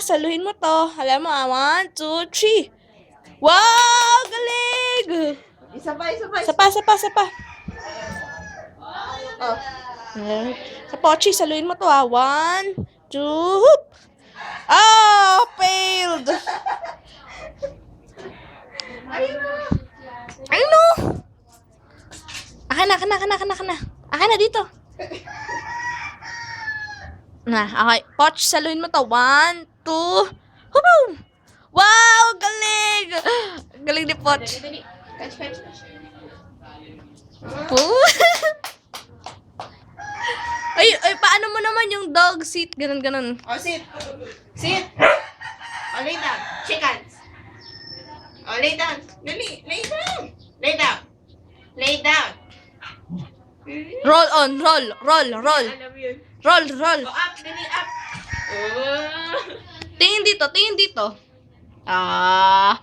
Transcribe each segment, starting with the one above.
saluhin mo to. Alam mo, ah, one, two, three. Wow, galing! Isa pa, isa pa. Isa pa, isa pa, isa pa. Oh. Sa Pochi, saluhin mo to ha. One, two, hoop! Oh, failed! Ano? Akin na, akin na, akin na, akin na, akin na. Akin na dito. Na, okay. Poch, saluhin mo to. One, two, hoop! Wow, galing! Galing ni dali. Catch, catch. Ay, ay, paano mo naman yung dog seat? Ganun, ganun. Oh, sit. Sit. Oh, lay down. Shake hands. Oh, lay down. Dali, lay down. Lay down. Lay down. Roll on, roll, roll, roll. Roll, roll. Oh, up. Dali, up. Oh. Tingin dito, tingin dito. Ah.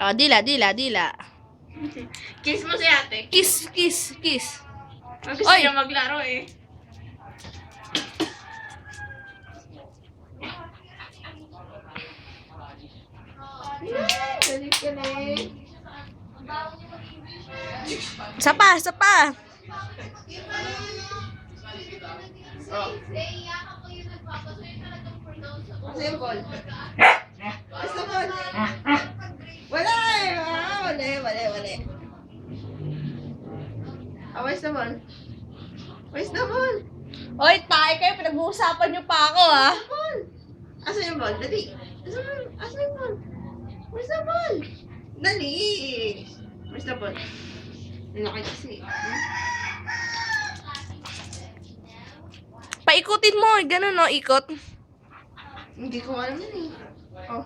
Ah, dila, dila, dila. Kiss mo si ate. Kiss, kiss, kiss. Ang gusto niya maglaro eh. Eh. Isa pa, isa pa. Oh. Simple. Basta ball. Wala eh. Ah, wala eh, wala eh, wala eh. Ah, where's the ball? Where's the ball? Oy, tayo kayo, pinag-uusapan niyo pa ako, ha? Where's the ball? Asan yung ball? Dali. Asan yung, yung ball? Where's the ball? Dali. Where's the ball? Laki kasi. Hmm? Paikutin mo, ganun, no, ikot. Hindi ko alam yun eh. Oh.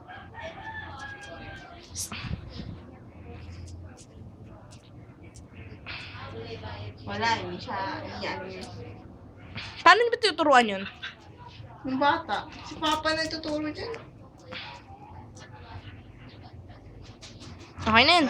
Wala, hindi siya, yan. Paano niyo ba tuturuan yun? Yung bata, si Papa na tuturo dyan. Okay na yun.